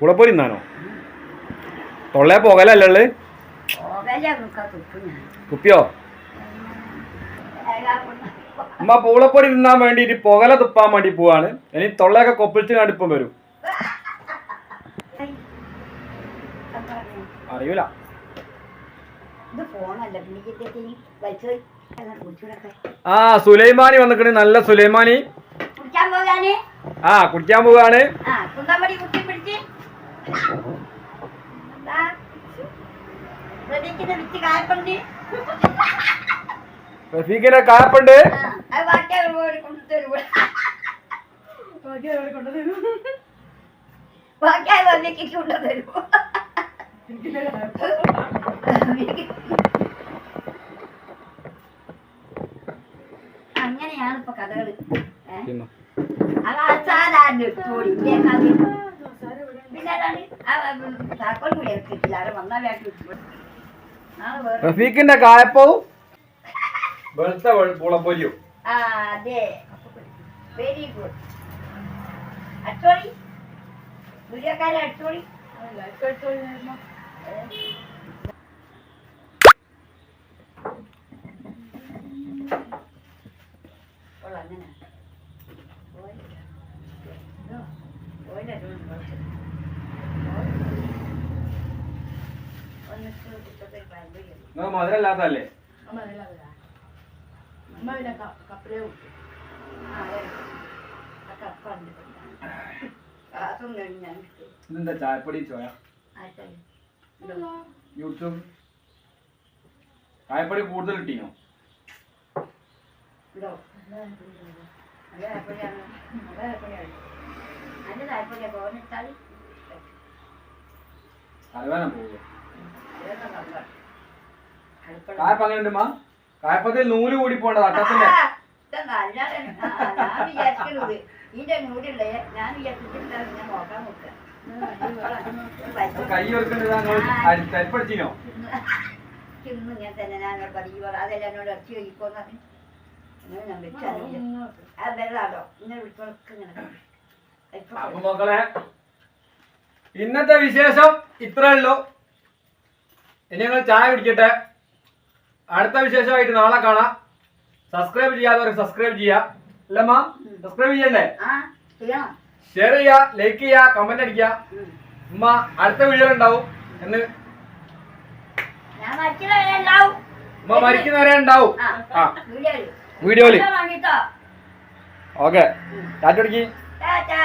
പുളപ്പൊരി തിന്നാനോ തൊള്ളേ പോകലല്ലേ കുപ്പിയോ അമ്മ പൂളപ്പൊടി തിന്നാൻ വേണ്ടിയിട്ട് പുകല തുപ്പാൻ വേണ്ടി പോവാണ്. ഇനി തൊള്ളയൊക്കെ കൊപ്പിളിച്ച് കണ്ടിപ്പം വരും. അറിയൂല. ആ സുലൈമാനി വന്നിക്കണ്. നല്ല സുലൈമാനി. ആ കുടിക്കാൻ പോവാണ്. റഫീഖിന്റെ കാപ്പുണ്ട് അങ്ങനെയാണ് ഇപ്പൊ കഥകൾ. റഫീഖിന്റെ കായപ്പവും വെളുത്ത പുളപ്പൊലിയും അതെ. വെരി ഗുഡ് അച്ചോളി? വീഡിയോക്കാരെ അച്ചോളി? കൊള്ളാം, അങ്ങനെ. മധുരല്ലാത്തല്ലേ. ഇതെന്താ ചായപ്പൊടി ചോയ ചായപ്പൊടി കൂടുതൽ കിട്ടിയോ. നല്ല താല്പര്യാണ്. നല്ല താല്പര്യം കായപ്പ അങ്ങനെ കായപ്പത്തിൽ നൂൽ കൂടി പോണ്ടത് അട്ടത്തിന്റെ ഞാൻ വിചാരിക്കുന്നത് ഇതിന്റെ നൂലില്ലേ ഞാൻ ഞാൻ നോക്കാൻ നോക്കുക. തന്നെ. ഞാൻ പതിവ് അതെല്ലാം എന്നോട് ഇറച്ചി കഴിക്കോന്ന് അപ്പൊ മക്കളെ. ഇന്നത്തെ വിശേഷം ഇത്രേ ഉള്ളൂ. ഇനി ഞങ്ങൾ ചായ കുടിക്കട്ടെ. അടുത്ത വിശേഷമായിട്ട് നാളെ കാണാം. സബ്സ്ക്രൈബ് ചെയ്യാത്തവർക്ക് സബ്സ്ക്രൈബ് ചെയ്യാ. അല്ലമ്മ സബ്സ്ക്രൈബ് ചെയ്യണ്ടേ ഷെയർ ചെയ്യാ ലൈക്ക് ചെയ്യാ കമന്റ് അടിക്കുക. ഉമ്മ അടുത്ത വീഡിയോ ഉണ്ടാവും. എന്ന് ഉമ്മ മരിക്കുന്നവരെ ഉണ്ടാവും. ആ വേണ്ടിട്ടോ ഓക്കെ. ടാറ്റാ.